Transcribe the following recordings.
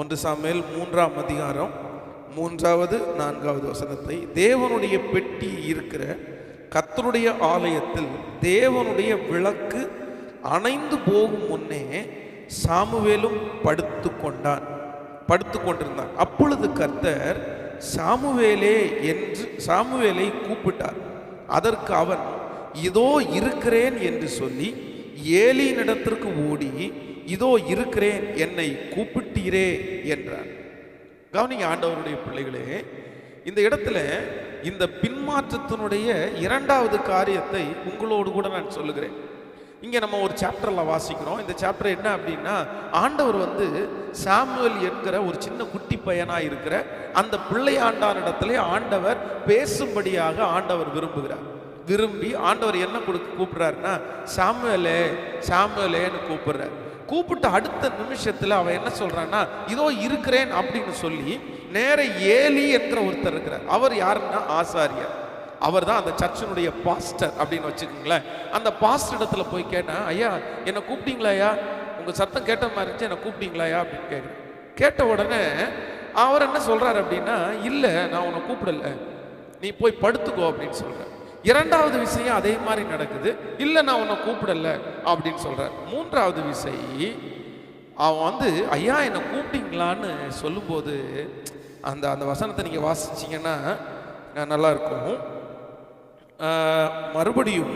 ஒன்று சாமியல் மூன்றாம் அதிகாரம் மூன்றாவது நான்காவது வசனத்தை தேவனுடைய பெட்டி இருக்கிற கத்தருடைய ஆலயத்தில் தேவனுடைய விளக்கு அணைந்து போகும் முன்னே சாமுவேலும் படுத்து கொண்டான் படுத்து கொண்டிருந்தான் அப்பொழுது கர்த்தர் சாமுவேலே என்று சாமுவேலை கூப்பிட்டார். அதற்கு அவன் இதோ இருக்கிறேன் என்று சொல்லி ஏலியினிடத்திற்கு ஓடி இதோ இருக்கிறேன் என்னை கூப்பிட்டீரே என்றார். கவனிங்க ஆண்டவருடைய பிள்ளைகளே இந்த இடத்துல இந்த பின்மாற்றத்தினுடைய இரண்டாவது காரியத்தை உங்களோடு கூட நான் சொல்லுகிறேன். இங்கே நம்ம ஒரு சாப்டரில் வாசிக்கிறோம். இந்த சாப்டர் என்ன அப்படின்னா ஆண்டவர் வந்து சாமுவல் என்கிற ஒரு சின்ன குட்டி பையனாக இருக்கிற அந்த பிள்ளை பிள்ளையாண்டானிடத்திலே ஆண்டவர் பேசும்படியாக ஆண்டவர் விரும்புகிறார். விரும்பி ஆண்டவர் என்ன கொடுக்க கூப்பிடுறாருன்னா சாமுவேலே சாமுவேலேன்னு கூப்பிடுறார். கூப்பிட்ட அடுத்த நிமிஷத்தில் அவன் என்ன சொல்கிறான்னா இதோ இருக்கிறேன் அப்படின்னு சொல்லி நேர ஏலி என்ற ஒருத்தர் இருக்கிறார். அவர் யாருன்னா ஆசாரியர். அவர் தான் அந்த சர்ச்சினுடைய பாஸ்டர் அப்படின்னு வச்சுக்கோங்களேன். அந்த பாஸ்டர் இடத்துல போய் கேட்டேன் ஐயா என்னை கூப்பிட்டீங்களா ஐயா? உங்கள் சத்தம் கேட்ட மாதிரி இருந்துச்சு என்னை கூப்பிட்டீங்களா ஐயா? அப்படின்னு கேட்குறேன் கேட்ட உடனே அவர் என்ன சொல்கிறாரு அப்படின்னா இல்லை நான் உன்னை கூப்பிடல. நீ போய் படுத்துக்கோ அப்படின்னு சொல்கிறேன் இரண்டாவது விஷயம் அதே மாதிரி நடக்குது. இல்லை நான் உன்னை கூப்பிடல. அப்படின்னு சொல்கிறார் மூன்றாவது விசை அவன் வந்து ஐயா என்னை கூப்பிட்டீங்களான்னு சொல்லும்போது அந்த அந்த வசனத்தை நீங்கள் வாசிச்சிங்கன்னா நல்லாயிருக்கும். மறுபடியும்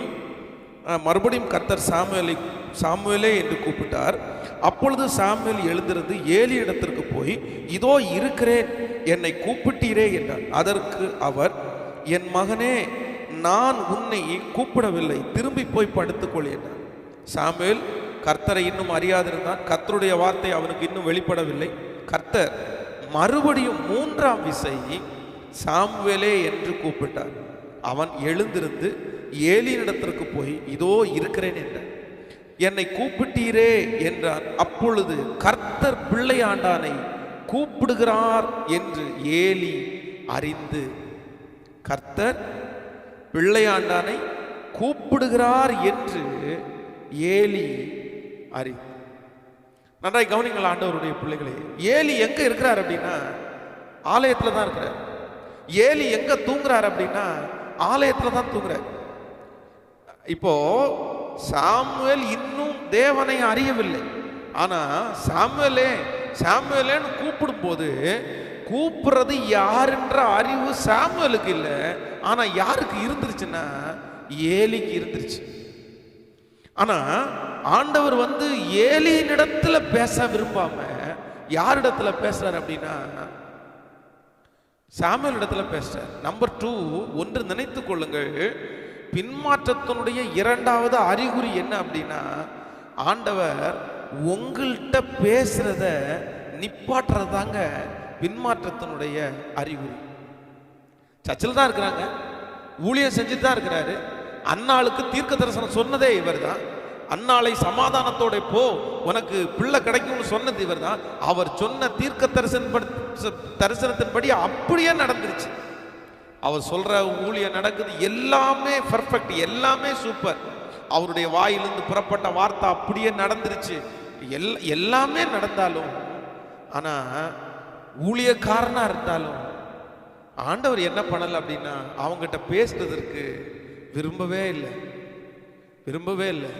மறுபடியும் கர்த்தர் சாமுவேலை சாமுவேலே என்று கூப்பிட்டார். அப்பொழுது சாமுவேல் எழுந்திருந்து ஏழு இடத்திற்கு போய் இதோ இருக்கிறேன் என்னை கூப்பிட்டீரே என்றார். அதற்கு அவர் என் மகனே நான் உன்னை கூப்பிடவில்லை திரும்பி போய் படுத்துக்கொள் என்றார். சாமுவேல் கர்த்தரை இன்னும் அறியாதிருந்தான். கர்த்தருடைய வார்த்தை அவனுக்கு இன்னும் வெளிப்படவில்லை. கர்த்தர் மறுபடியும் மூன்றாம் விசை சாமுவேலே என்று கூப்பிட்டார். அவன் எழுந்திருந்து ஏலியினிடத்திற்கு போய் இதோ இருக்கிறேன் என்றான். என்னை கூப்பிட்டீரே என்றான். அப்பொழுது கர்த்தர் பிள்ளையாண்டானை கூப்பிடுகிறார் என்று ஏலி அறிந்து கர்த்தர் பிள்ளையாண்டானை கூப்பிடுகிறார் என்று ஏலி அறி நன்றாய் கவனிங்கள் ஆண்டவருடைய பிள்ளைகளே ஏலி எங்க இருக்கிறார் அப்படின்னா ஆலயத்துல தான் இருக்கிறார். ஏலி எங்க தூங்குறார் அப்படின்னா ஆலயத்துல தான் தூங்குறார். இப்போ சாமுவேல் இன்னும் தேவனை அறியவில்லை. ஆனா சாமுவேலே சாமுவேலேன்னு கூப்பிடும்போது கூப்பிடுறது யாருன்ற அறிவு சாமுவேலுக்கு இல்லை. ஆனா யாருக்கு இருந்துருச்சுன்னா ஏலிக்கு இருந்துருச்சு. ஆனா ஆண்டவர் வந்து ஏலியினிடத்துல பேச விரும்பாம யாரிடத்துல பேசுறாரு அப்படின்னா சாமியல் இடத்துல பேசுறார். நம்பர் டூ ஒன்று நினைத்து கொள்ளுங்கள். பின்மாற்றத்தினுடைய இரண்டாவது அறிகுறி என்ன அப்படின்னா ஆண்டவர் உங்கள்கிட்ட பேசுறத நிப்பாட்டுறது தாங்க பின்மாற்றத்தினுடைய அறிகுறி. சர்ச்சில் தான் இருக்கிறாங்க. ஊழியம் செஞ்சுட்டு தான் இருக்கிறாரு. அன்னாளுக்கு தீர்க்க தரிசனம் சொன்னதே இவர் தான் அன்னாளை சமாதானத்தோட போ உனக்கு பிள்ளை கிடைக்கும்னு சொன்னது இவர் தான் அவர் சொன்ன தீர்க்க தரிசன தரிசனத்தின்படி அப்படியே நடந்துருச்சு. அவர் சொல்ற ஊழியம் நடக்குது எல்லாமே பர்ஃபெக்ட் எல்லாமே சூப்பர் அவருடைய வாயிலிருந்து புறப்பட்ட வார்த்தை அப்படியே நடந்துருச்சு. எல் எல்லாமே நடந்தாலும் ஆனால் ஊழியக்காரனாக இருந்தாலும் ஆண்டவர் என்ன பண்ணலை அப்படின்னா அவங்ககிட்ட பேசுறதற்கு விரும்பவே இல்லை. விரும்பவே இல்லை.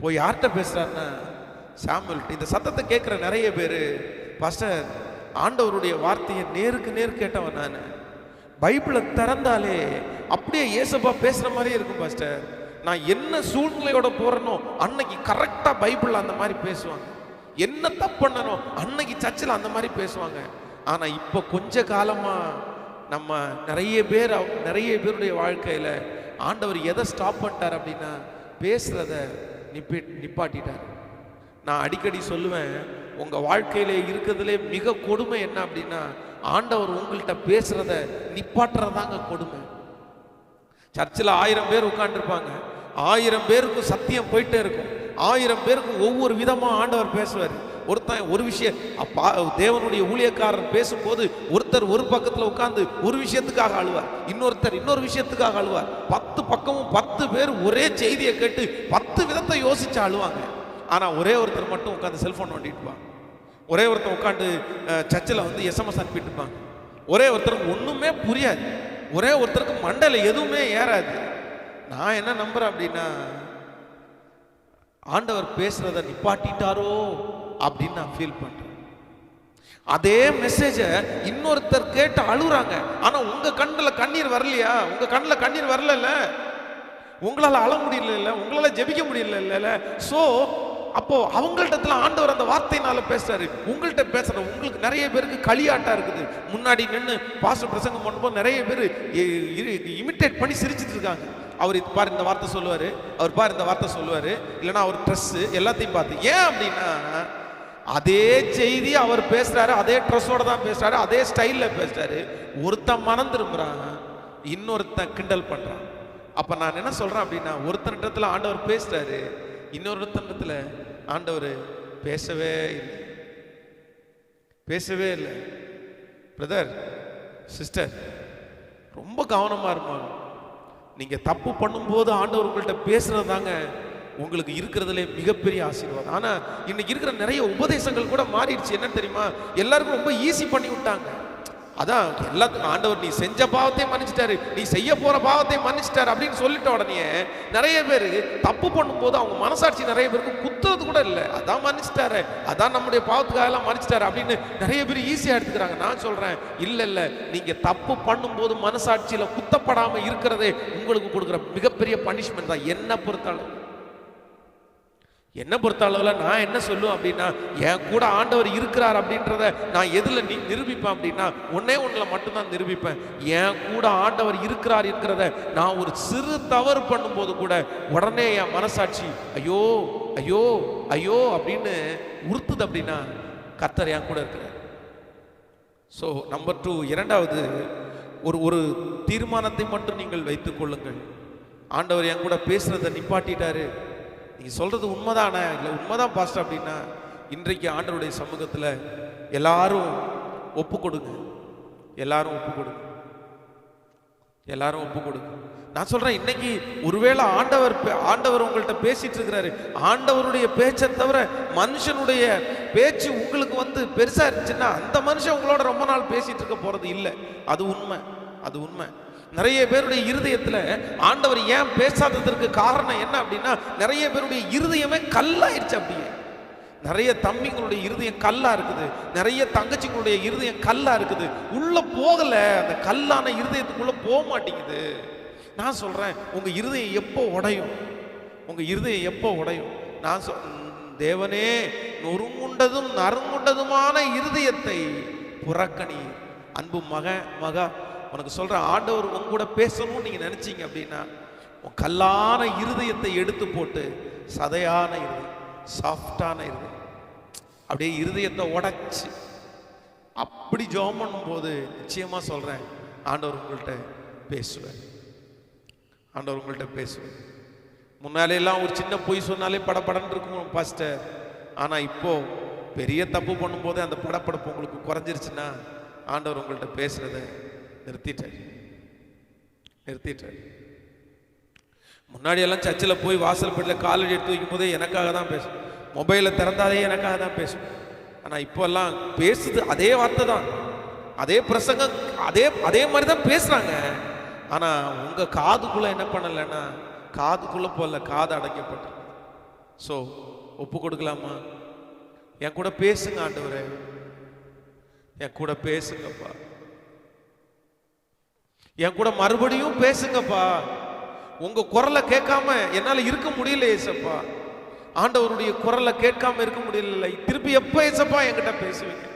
போய் யார்கிட்ட பேசுகிறாருன்னா சாமுவல்கிட்ட. இந்த சத்தத்தை கேட்குற நிறைய பேர் பாஸ்டர் ஆண்டவருடைய வார்த்தையை நேருக்கு நேர் கேட்டவன் நான். பைபிளை திறந்தாலே அப்படியே ஏசப்பா பேசுகிற மாதிரியே இருக்கும் பாஸ்டர். நான் என்ன சூழ்நிலையோட போகிறனோ அன்னைக்கு கரெக்டாக பைபிளில் அந்த மாதிரி பேசுவாங்க. என்ன தப்பு பண்ணனோ அன்னைக்கு சர்ச்சில் அந்த மாதிரி பேசுவாங்க. ஆனால் இப்போ கொஞ்ச காலமாக நம்ம நிறைய பேர் நிறைய பேருடைய வாழ்க்கையில் ஆண்டவர் எதை ஸ்டாப் பண்ணிட்டார் அப்படின்னா பேசுறத நிப்பி நிப்பாட்டிட்டார். நான் அடிக்கடி சொல்லுவேன் உங்கள் வாழ்க்கையிலே இருக்கிறதுலே மிக கொடுமை என்ன அப்படின்னா ஆண்டவர் உங்கள்கிட்ட பேசுறத நிப்பாட்டுறதாங்க கொடுமை. சர்ச்சில் ஆயிரம் பேர் உட்காந்துருப்பாங்க ஆயிரம் பேருக்கு சத்தியம் போயிட்டே இருக்கும். ஆயிரம் பேருக்கு ஒவ்வொரு விதமாக ஆண்டவர் பேசுவார். ஒருத்தன் ஒரு விஷயம் அப்பா தேவனுடைய ஊழியக்காரர் பேசும்போது ஒருத்தர் ஒரு பக்கத்துல உட்காந்து ஒரு விஷயத்துக்காக அழுவார் இன்னொருத்தர் இன்னொரு விஷயத்துக்காக அழுவார் பத்து பக்கமும் பத்து பேர் ஒரே செய்தியை கேட்டு பத்து விதத்தை யோசிச்சு அழுவாங்க ஆனா ஒரே ஒருத்தர் மட்டும் உட்காந்து செல்ஃபோன் நோண்டிட்டு ஒரே ஒருத்தன் உட்காந்து சர்ச்சில் வந்து எஸ்எம்எஸ் அனுப்பிட்டுப்பான் ஒரே ஒருத்தருக்கு ஒன்றுமே புரியாது. ஒரே ஒருத்தருக்கு மண்டையில் எதுவுமே ஏறாது. நான் என்ன நம்புறேன் அப்படின்னா ஆண்டவர் பேசுறத நிப்பாட்டிட்டாரோ? அப்படின்னு நான் ஃபீல் பண்றேன். அதே மெசேஜை இன்னொருத்தர் கேட்டு அழுகுறாங்க. ஆனா உங்க கண்ணில் கண்ணீர் வரலையா? உங்க கண்ணில் கண்ணீர் வரலல்ல? உங்களால் அழ முடியல உங்களால் ஜெபிக்க முடியல இல்லைல்ல ஸோ அப்போ அவங்கள்ட்ட ஆண்டவர் அந்த வார்த்தையினால பேசுறாரு. உங்கள்கிட்ட பேசுற உங்களுக்கு நிறைய பேருக்கு களியாட்டா இருக்குது. முன்னாடி நின்று பாஸ்டர் பிரசங்கம் பண்ணும்போது நிறைய பேர் இமிட்டேட் பண்ணி சிரிச்சுட்டு இருக்காங்க. அவர் இது பாரு இந்த வார்த்தை சொல்லுவாரு. அவர் பாரு இந்த வார்த்தை சொல்லுவாரு. இல்லைன்னா அவர் ட்ரெஸ் எல்லாத்தையும் பார்த்து ஏன் அப்படின்னா அதே செய்தி அவர் பேசுறாரு அதே ட்ரெஸ்ஸோட தான் பேசுறாரு அதே ஸ்டைல்ல பேசுறாரு. ஒருத்தன் மனம் திரும்புறான் இன்னொருத்தன் கிண்டல் பண்றான். அப்ப நான் என்ன சொல்றேன் அப்படின்னா ஒருத்தனிடத்துல ஆண்டவர் பேசுறாரு இன்னொருத்தனிடத்துல ஆண்டவர் பேசவே இல்லை. பேசவே இல்லை. பிரதர் சிஸ்டர் ரொம்ப கவனமா இருப்பாங்க. நீங்க தப்பு பண்ணும்போது ஆண்டவர் உங்கள்கிட்ட பேசுறது தாங்க உங்களுக்கு இருக்கிறதுலே மிகப்பெரிய ஆசீர்வாதம். ஆனால் இன்னைக்கு இருக்கிற நிறைய உபதேசங்கள் கூட மாறிடுச்சு. என்னன்னு தெரியுமா? எல்லாருக்கும் ரொம்ப ஈஸி பண்ணி விட்டாங்க. அதான் எல்லாத்துக்கும் ஆண்டவர் நீ செஞ்ச பாவத்தையும் மன்னிச்சிட்டாரு. நீ செய்ய போற பாவத்தையும் மன்னிச்சிட்டாரு அப்படின்னு சொல்லிட்ட உடனே நிறைய பேர் தப்பு பண்ணும்போது அவங்க மனசாட்சி நிறைய பேருக்கு குத்துறது கூட இல்லை. அதான் மன்னிச்சிட்டாரு. அதான் நம்முடைய பாவத்துக்காக எல்லாம் மன்னிச்சிட்டாரு அப்படின்னு நிறைய பேர் ஈஸியாக எடுத்துக்கிறாங்க. நான் சொல்றேன் இல்லை இல்லை. நீங்க தப்பு பண்ணும்போது மனசாட்சியில குத்தப்படாமல் இருக்கிறதே உங்களுக்கு கொடுக்குற மிகப்பெரிய பனிஷ்மெண்ட் தான். என்ன பொறுத்தளவு. என்ன பொறுத்த அளவில் நான் என்ன சொல்லுவேன் அப்படின்னா என் கூட ஆண்டவர் இருக்கிறார் அப்படின்றத நான் எதில் நீ நிரூபிப்பேன் அப்படின்னா ஒன்னே ஒன்றில் மட்டும்தான் நிரூபிப்பேன். என் கூட ஆண்டவர் இருக்கிறார் இருக்கிறத நான் ஒரு சிறு தவறு பண்ணும்போது கூட உடனே என் மனசாட்சி ஐயோ ஐயோ ஐயோ அப்படின்னு உறுத்துது அப்படின்னா கத்தர் என் கூட இருக்கிறார். ஸோ நம்பர் டூ இரண்டாவது ஒரு ஒரு தீர்மானத்தை மட்டும் நீங்கள் வைத்துக் கொள்ளுங்கள். ஆண்டவர் என் கூட பேசுகிறத நிப்பாட்டிட்டாரு. நீங்க சொல்றது உண்மைதானே? இல்லை உண்மைதான் பாஸ்டர் அப்படின்னா இன்றைக்கு ஆண்டருடைய சமூகத்தில் எல்லாரும் ஒப்பு கொடுங்க எல்லாரும் ஒப்பு கொடுங்க எல்லாரும் ஒப்பு கொடுங்க நான் சொல்றேன் இன்னைக்கு ஒருவேளை ஆண்டவர் பே- ஆண்டவர் உங்கள்கிட்ட பேசிட்டு இருக்கிறாரு. ஆண்டவருடைய பேச்சை தவிர மனுஷனுடைய பேச்சு உங்களுக்கு வந்து பெருசா இருந்துச்சுன்னா அந்த மனுஷன் உங்களோட ரொம்ப நாள் பேசிட்டு இருக்க போறது இல்லை. அது உண்மை. அது உண்மை. நிறைய பேருடைய இருதயத்தில் ஆண்டவர் ஏன் பேசாததற்கு காரணம் என்ன அப்படின்னா நிறைய பேருடைய இருதயமே கல்லாயிருச்சு அப்படியே. நிறைய தம்பிங்களுடைய இருதயம் கல்லா இருக்குது. நிறைய தங்கச்சிங்களுடைய இருதயம் கல்லா இருக்குது. உள்ள போகல. அந்த கல்லான இருதயத்துக்குள்ள போக மாட்டேங்குது. நான் சொல்றேன் உங்க இருதயம் எப்போ உடையும்? உங்க இருதயம் எப்போ உடையும்? நான் சொல் தேவனே நொறுங்குண்டதும் நறுங்குண்டதுமான இருதயத்தை புறக்கணி அன்பு மக மகா உனக்கு சொல்கிறேன் ஆண்டவர் உங்க கூட பேசணும்னு நீங்க நினைச்சீங்க அப்படின்னா உன் கல்லான இருதயத்தை எடுத்து போட்டு சதையான இருதயம் சாஃப்டான இருதயம். அப்படியே இருதயத்தை உடைச்சு அப்படி ஜோம் பண்ணும்போது நிச்சயமா சொல்றேன் ஆண்டவர் உங்கள்கிட்ட பேசுவேன். ஆண்டவர் உங்கள்கிட்ட பேசுவேன். முன்னாலே எல்லாம் ஒரு சின்ன பொய் சொன்னாலே படப்படன்னு இருக்கும் பாஸ்டர்? ஆனா இப்போ பெரிய தப்பு பண்ணும்போது அந்த படப்படப்பு உங்களுக்கு குறைஞ்சிருச்சுன்னா ஆண்டவர் உங்கள்கிட்ட பேசுறத நிறுத்திட்டார் நிறுத்திட்டார் முன்னாடி எல்லாம் சர்ச்சில் போய் வாசல் படியில் காலடி எடுத்து வைக்கும் போதே எனக்காக தான் பேசும் மொபைலில் திறந்தாலே எனக்காக தான் பேசும் ஆனால் இப்போல்லாம் பேசுது அதே வார்த்தை தான். அதே பிரசங்கம் அதே அதே மாதிரி தான் பேசுகிறாங்க ஆனால் உங்கள் காதுக்குள்ளே என்ன பண்ணலைன்னா காதுக்குள்ளே போகல காது அடைக்கப்பட்டு. ஸோ ஒப்பு கொடுக்கலாமா? என் கூட பேசுங்க ஆண்டவரே. என் கூட பேசுங்கப்பா. என் கூட மறுபடியும் பேசுங்கப்பா. உங்க குரலை கேட்காம என்னால் இருக்க முடியல ஏசப்பா. ஆண்டவருடைய குரலை கேட்காம இருக்க முடியல திருப்பி எப்போ ஏசப்பா என்கிட்ட பேசுவீங்க?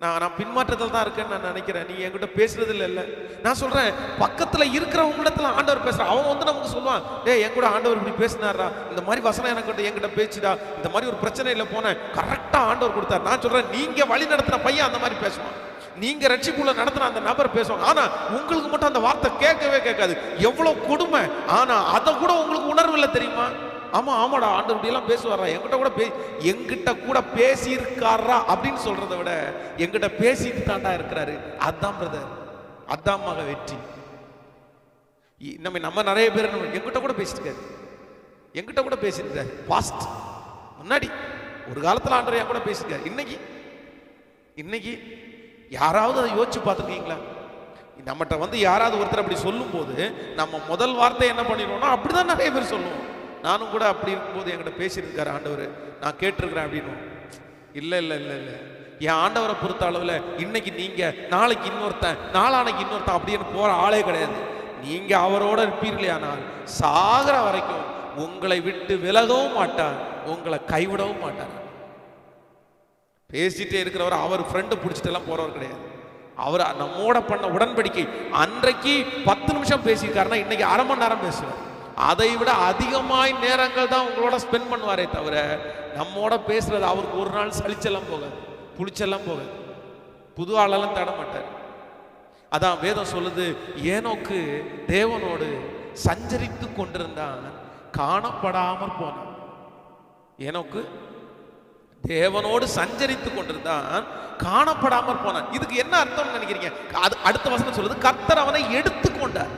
நான் நான் பின்மாற்றத்தில் தான் இருக்கேன்னு நான் நினைக்கிறேன். நீ என்கிட்ட பேசுறது இல்லை. நான் சொல்கிறேன் பக்கத்தில் இருக்கிறவங்களிடத்துல ஆண்டவர் பேசுகிறான் அவன் வந்து நமக்கு சொல்லுவான் டே என் கூட ஆண்டவர் இப்படி பேசினாரா இந்த மாதிரி வசனம் எனக்கு என்கிட்ட பேச்சுடா. இந்த மாதிரி ஒரு பிரச்சனையில் போனேன். கரெக்டாக ஆண்டவர் கொடுத்தார். நான் சொல்கிறேன் நீங்கள் வழி நடத்தின பையன் அந்த மாதிரி பேசுவான். நீங்க ரட்சிப்புள்ள நடத்தின அந்த நபர் பேசுவாங்க. ஆனா உங்களுக்கு மட்டும் அந்த வார்த்தை கேட்கவே கேட்காது. எவ்வளவு கொடுமை. ஆனா அதை கூட உங்களுக்கு உணர்வு இல்லை தெரியுமா? ஆமா ஆமாடா ஆண்டு இப்படி பேசுவாரா? என்கிட்ட கூட பே எங்கிட்ட கூட பேசியிருக்காரா அப்படின்னு சொல்றதை விட என்கிட்ட பேசிட்டு தாண்டா இருக்கிறாரு. அதான் பிரதர். அதான் மக வெற்றி. இ- நம்ம நம்ம நிறைய பேர் நம்ம என்கிட்ட கூட பேசியிருக்காரு. என்கிட்ட கூட பேசியிருக்காரு. பாஸ்ட் முன்னாடி. ஒரு காலத்தில் ஆண்டவர் என் கூட பேசியிருக்காரு. இன்னைக்கு. இன்னைக்கு யாராவது அதை யோசிச்சு பார்த்துருக்கீங்களா? நம்மகிட்ட வந்து யாராவது ஒருத்தர் அப்படி சொல்லும்போது நம்ம முதல் வார்த்தை என்ன பண்ணிடுவோம்னா அப்படிதான் நிறைய பேர் சொல்லுவோம். நானும் கூட அப்படி இருக்கும்போது என்கிட்ட பேசியிருக்காரு ஆண்டவர் நான் கேட்டிருக்கிறேன் அப்படின்னு. இல்லை இல்லை இல்லை இல்லை. என் ஆண்டவரை பொறுத்த அளவில் இன்னைக்கு நீங்கள் நாளைக்கு இன்னொருத்தன் நாளானைக்கு இன்னொருத்தன் அப்படின்னு போகிற ஆளே கிடையாது. நீங்கள் அவரோட இருப்பீர்களே ஆனால் சாகிற வரைக்கும் உங்களை விட்டு விலகவும் மாட்டார் உங்களை கைவிடவும் மாட்டார். பேசிட்டே இருக்கிறவர் அவர் ஃப்ரெண்டு பிடிச்சிட்டு எல்லாம் கிடையாது. அவர் நம்மோட பண்ண உடன்படிக்கை. அன்றைக்கு பத்து நிமிஷம் பேசியிருக்காருன்னா இன்னைக்கு அரை மணி நேரம் பேசுவார். அதை விட அதிகமாய் நேரங்கள் தான் உங்களோட ஸ்பெண்ட் பண்ணுவாரே தவிர நம்மோட பேசுறது அவருக்கு ஒரு நாள் சலிச்செல்லாம் போகாது புளிச்செல்லாம் போகாது. புது ஆளெல்லாம் தேட மாட்டார். அதான் வேதம் சொல்லுது ஏனோக்கு தேவனோடு சஞ்சரித்து கொண்டிருந்தான் காணப்படாமல் போனான். ஏனோக்கு தேவனோடு சஞ்சரித்து கொண்டிருந்தான். காணப்படாமல் போனான். இதுக்கு என்ன அர்த்தம்னு நினைக்கிறீங்க? அது அடுத்த வசனம் சொல்லுது கர்த்தர் அவனை எடுத்துக்கொண்டார்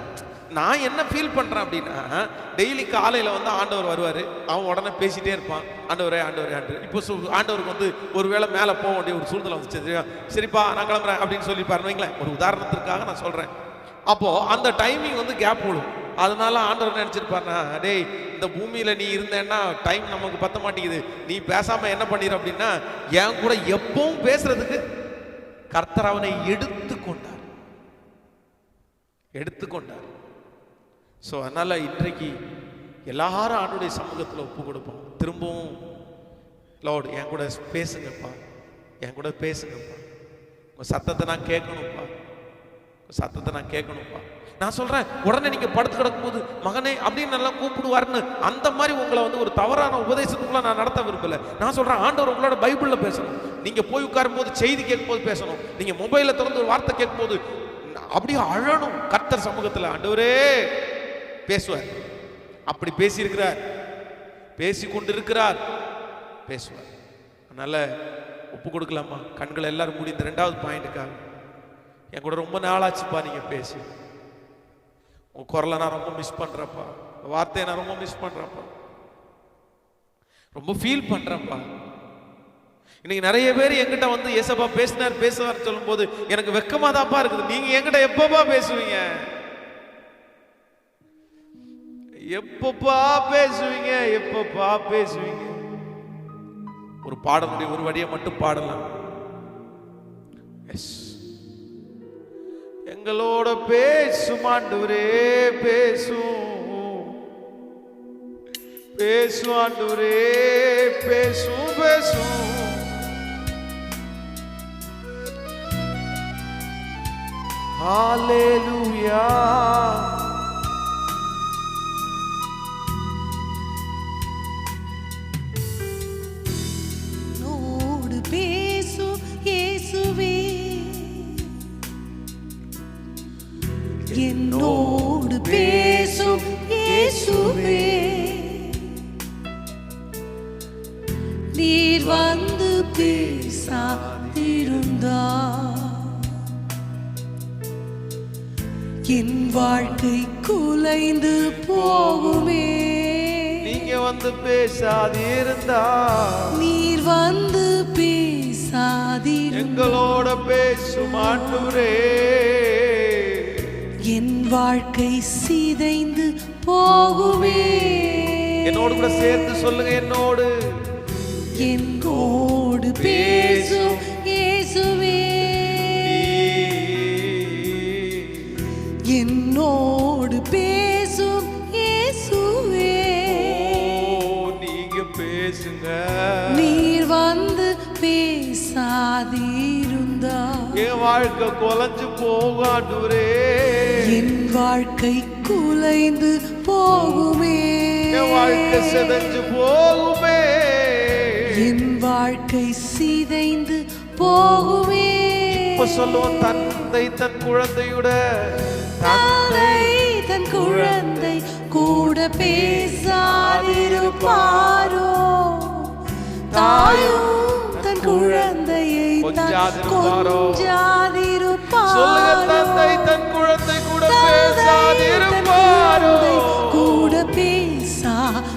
நான் என்ன ஃபீல் பண்ணுறேன் அப்படின்னா டெய்லி காலையில் வந்து ஆண்டவர் வருவார். அவன் உடனே பேசிட்டே இருப்பான். ஆண்டவரே ஆண்டவரே ஆண்டு இப்போ ஆண்டவருக்கு வந்து ஒரு வேளை மேலே போக வேண்டிய ஒரு சூழ்நிலை வந்துச்சு. சரிப்பா நான் கிளம்புறேன் அப்படின்னு சொல்லி பாருங்களேன் ஒரு உதாரணத்திற்காக நான் சொல்கிறேன் அப்போது அந்த டைமிங் வந்து கேப் விழும். அதனால ஆண்டவர் நினைச்சிருப்பாருனா டேய் இந்த பூமியில நீ இருந்தேன்னா டைம் நமக்கு பத்த மாட்டேங்குது. நீ பேசாம என்ன பண்ணிடு அப்படின்னா என் கூட எப்பவும் பேசுறதுக்கு கர்த்தர் அவனை எடுத்துக்கொண்டார் எடுத்துக்கொண்டார் ஸோ அதனால இன்றைக்கு எல்லாரும் ஆண்டுடைய சமூகத்தில் ஒப்பு கொடுப்போம். திரும்பவும் லோடு என் கூட பேசுங்கப்பா. என் கூட பேசுங்கப்பா. உங்கள் சத்தத்தை நான் கேட்கணும்ப்பா. உங்கள் சத்தத்தை நான் கேட்கணும்ப்பா. நான் சொல்றேன் உடனே நீங்க படுத்து கிடக்கும்போது மகனே அப்படின்னு நல்லா கூப்பிடுவாருன்னு அந்த மாதிரி உங்களை வந்து ஒரு தவறான உபதேசத்துக்குள்ள நான் நடத்த விரும்பல. நான் சொல்றேன் ஆண்டவர் உங்களோட பைபிள்ல பேசணும். நீங்க போய் உட்காரும் போது செய்தி கேட்கும்போது பேசணும். நீங்க மொபைலில் திறந்து ஒரு வார்த்தை கேட்கும்போது அப்படியே அழணும் கர்த்தர் சமூகத்துல. ஆண்டவரே பேசுவார். அப்படி பேசியிருக்கிறார். பேசி கொண்டு இருக்கிறார் பேசுவார். அதனால ஒப்பு கொடுக்கலாமா? கண்களை எல்லாரும் மூடி இந்த ரெண்டாவது பாயிண்ட்டுக்காக என் கூட ரொம்ப நாளாச்சுப்பா நீங்க பேசி. உன் குரலை நான் ரொம்ப மிஸ் பண்ணுறப்பா வார்த்தையை நான் ரொம்ப மிஸ் பண்ணுறப்பா ரொம்ப ஃபீல் பண்ணுறப்பா இன்னைக்கு நிறைய பேர் என்கிட்ட வந்து ஏசப்பா பேசினார் பேசுவார் சொல்லும்போது எனக்கு வெக்கமாக தான்ப்பா இருக்குது. நீங்கள் என்கிட்ட எப்பப்பா பேசுவீங்க? எப்பப்பா பேசுவீங்க? எப்பப்பா பேசுவீங்க? ஒரு பாடலுடைய ஒரு வழியை மட்டும் பாடலாம். எஸ் எங்களோட பேசும் ஆண்டவரே பேசும் பேசும் ஆண்டவரே பேசும் பேசும் Hallelujah. வந்து பேசாதிருந்தா. நீர் வந்து பேசாதிரு எங்களோட பேசும் ஆண்டவரே. என் வாழ்க்கை சிதைந்து போகுமே. என்னோடு கூட சேர்த்து சொல்லுங்க என்னோடு. என்னோடு பேசும். இயேசுவே. பேசாதிருந்தா என் வாழ்க்கை குலைஞ்சு போகாண்டவரே என் வாழ்க்கை குலைந்து போகுமே. என் வாழ்க்கை சிதைஞ்சு போகுமே. என் வாழ்க்கை சிதைந்து போகுமே. இப்ப சொல்லுவோம் தந்தை தன் குழந்தையுட. தாயை தன் குழந்தை கூட பேசாதிருப்பாரோ? தாயும் கொஞ்சாதிருப்பாரோ? சொல்லுங்க தந்தை கொஞ்சாதிருப்பாரோ தன் குழந்தை கூட பேசாதிருப்பாரோ? கூட பேசாதிருப்பாரோ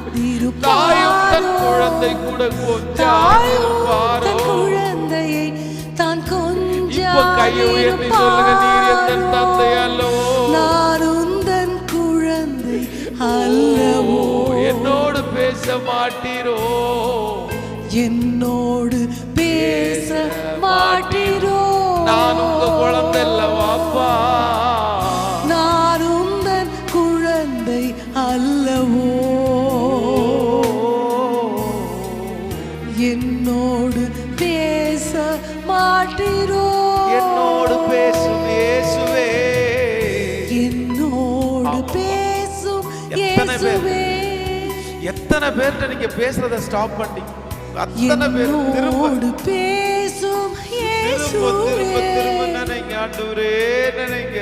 தன். குழந்தை கூட கொஞ்சம் தாயும் பாரோ தன் குழந்தையை தான் இப்ப கையை உயர்த்தி சொல்லுங்க நீர் எந்த தந்தை அல்லவோ? நான் குழந்தை அல்லவோ? என்னோடு பேச மாட்டீரோ? என்னோடு எத்தனை பேர்கிட்ட நீங்க பேசுறத ஸ்டாப் பண்ணீங்க அத்தனை பேர் திரும்ப பேசும் திரும்ப திரும்ப திரும்ப நினைங்க ஆண்டவரே நினைங்க.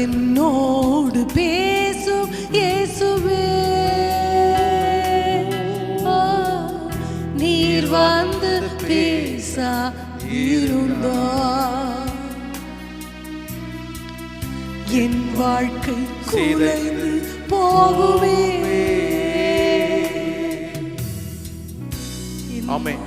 என்னோடு பேசும் இயேசுவே. நீர் வந்து பேசா இருந்தா. என் வாழ்க்கை குலைந்து போகுவே Amén.